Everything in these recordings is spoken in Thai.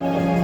บ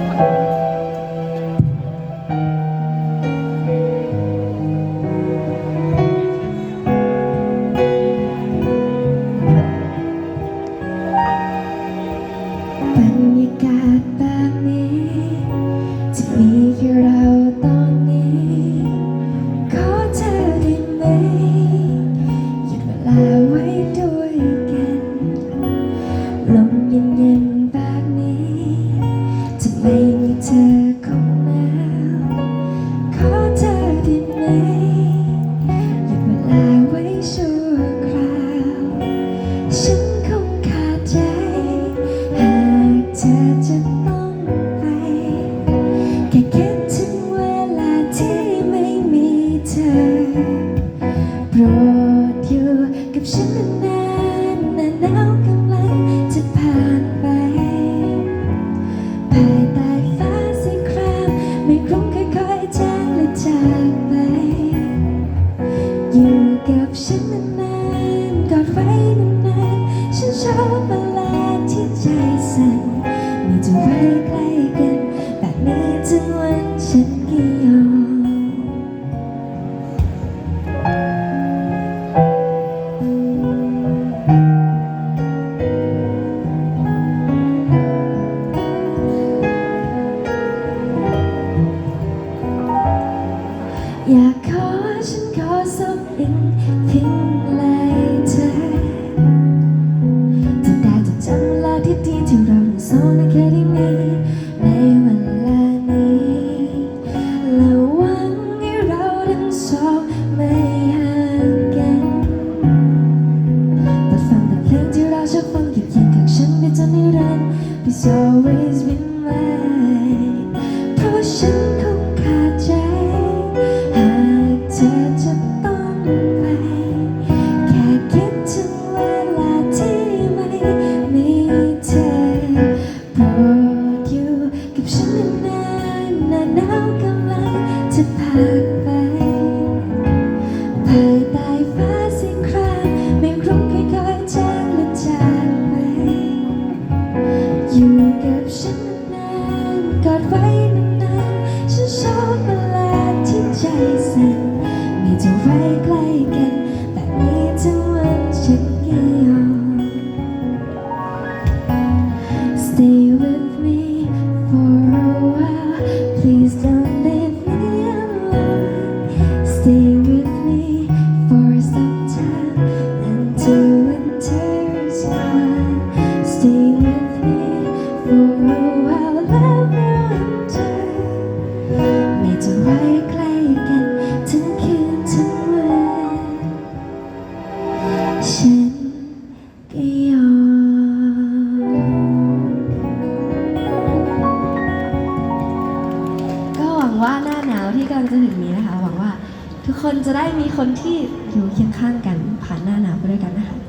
โปรดอยู่กับฉันนานๆหน้าหนาวกำลังจะผ่านไปภายใต้ฟ้าสีครามไม่ครุ่งค่อยๆจางและจากไป อยู่กับฉัน ฉันขอสักอิงพิงไหลเธอจะได้จดจำเวลาที่ดีที่เราทั้งสองนั้นเคยได้มีในเวลานี้และหวังให้เราทั้งสองไม่ห่างกันเปิดฟังแต่เพลงที่เราชอบฟังเก็บเคียงข้างฉันไปจนนิรันดร์ Please always be mine เพราะว่าฉัน กับฉันนานๆหน้าหนาวกำลังจะผ่านไปภายใต้ฟ้าสีครามไม่ครุ่งค่อยๆจางและจากไปอยู่กับฉันนานๆกอดไว้ ว่าหน้าหนาวที่กำลังจะถึงนี้นะคะ หวังว่าทุกคนจะได้มีคนที่อยู่เคียงข้างกันผ่านหน้าหนาวไปด้วยกันนะคะ